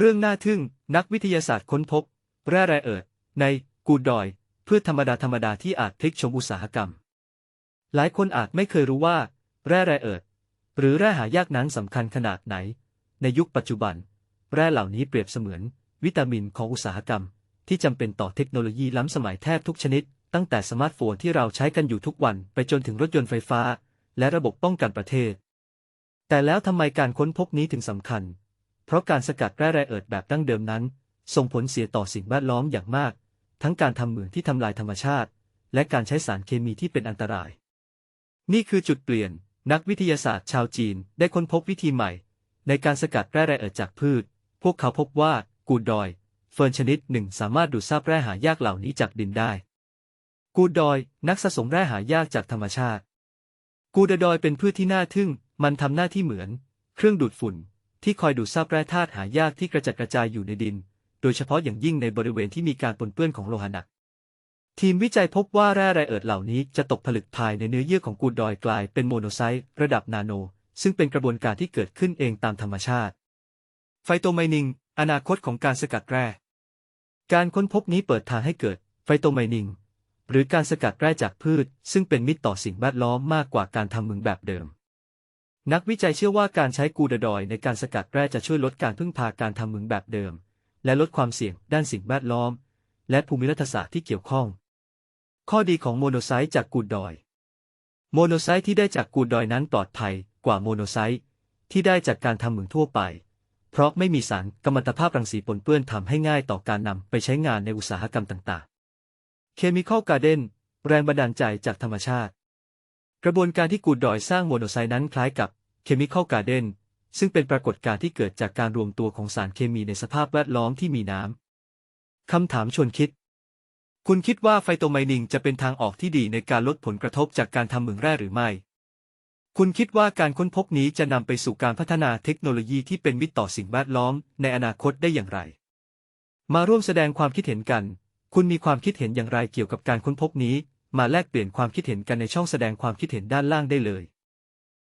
เรื่องน่าทึ่ง นักวิทยาศาสตร์ค้นพบ แร่แร่เอิร์ธในกูดดอย พืชธรรมดาธรรมดาที่อาจพลิกชมอุตสาหกรรม หลายคนอาจไม่เคยรู้ว่า แร่แร่เอิร์ธหรือแร่หายากนั้นสำคัญขนาดไหน ในยุคปัจจุบัน แร่เหล่านี้เปรียบเสมือน วิตามินของอุตสาหกรรม ที่จำเป็นต่อเทคโนโลยีล้ำสมัยแทบทุกชนิด ตั้งแต่สมาร์ทโฟนที่เราใช้กันอยู่ทุกวันไปจนถึงรถยนต์ไฟฟ้า และระบบป้องกันประเทศ แต่แล้วทำไมการค้นพบนี้ถึงสำคัญ เพราะการสกัดแร่แรเอิร์ธแบบดั้งเดิมนั้น ส่งผลเสียต่อสิ่งแวดล้อมอย่างมาก ทั้งการทำเหมืองที่ทำลายธรรมชาติ และการใช้สารเคมีที่เป็นอันตราย นี่คือจุดเปลี่ยน นักวิทยาศาสตร์ชาวจีนได้ค้นพบวิธีใหม่ ในการสกัดแร่แรเอิร์ธจากพืช พวกเขาพบว่ากูดดอย เฟิร์นชนิดหนึ่งสามารถดูดซับแร่หายากเหล่านี้จากดินได้ กูดดอย นักสะสมแร่หายากจากธรรมชาติ กูดดอยเป็นพืชที่น่าทึ่ง มันทำหน้าที่เหมือน เครื่องดูดฝุ่น ที่คอยดูดซับแร่ธาตุหายากที่กระจัดกระจายอยู่ในดิน โดยเฉพาะอย่างยิ่งในบริเวณที่มีการปนเปื้อนของโลหะหนัก ทีมวิจัยพบว่าแร่ไรเอิร์ธเหล่านี้จะตกผลึกภายในเนื้อเยื่อของกูดดอยกลายเป็นโมโนไซต์ระดับนาโน ซึ่งเป็นกระบวนการที่เกิดขึ้นเองตามธรรมชาติ ไฟโตไมนิง อนาคตของการสกัดแร่ การค้นพบนี้เปิดทางให้เกิดไฟโตไมนิง หรือการสกัดแร่จากพืช ซึ่งเป็นมิตรต่อสิ่งแวดล้อมมากกว่าการทำเมืองแบบเดิม นักวิจัยเชื่อว่าการใช้กูดดอยในการสกัดแร่จะช่วยลดการพึ่งพาการทำเหมืองแบบเดิม และลดความเสี่ยงด้านสิ่งแวดล้อม และภูมิรัฐศาสตร์ที่เกี่ยวข้อง ข้อดีของโมโนไซต์จากกูดดอย โมโนไซต์ที่ได้จากกูดดอยนั้นปลอดภัยกว่าโมโนไซต์ที่ได้จากการทำเหมืองทั่วไป เพราะไม่มีสารกัมมันตภาพรังสีปนเปื้อนทำให้ง่ายต่อการนำไปใช้งานในอุตสาหกรรมต่างๆเคมีคอลการ์เดนแรงบันดาลใจจากธรรมชาติ กระบวนการที่กูดดอยสร้างโมโนไซต์นั้นคล้ายกับ เคมีคอลการ์เดนซึ่งเป็นปรากฏการณ์ที่เกิดจากการรวมตัวของสารเคมีในสภาพแวดล้อมที่มีน้ำ คำถามชวนคิด คุณคิดว่าไฟโตไมนิงจะเป็นทางออกที่ดีในการลดผลกระทบจากการทำเหมืองแร่หรือไม่ คุณคิดว่าการค้นพบนี้จะนำไปสู่การพัฒนาเทคโนโลยีที่เป็นมิตรต่อสิ่งแวดล้อมในอนาคตได้อย่างไร มาร่วมแสดงความคิดเห็นกัน คุณมีความคิดเห็นอย่างไรเกี่ยวกับการค้นพบนี้ มาแลกเปลี่ยนความคิดเห็นกันในช่องแสดงความคิดเห็นด้านล่างได้เลย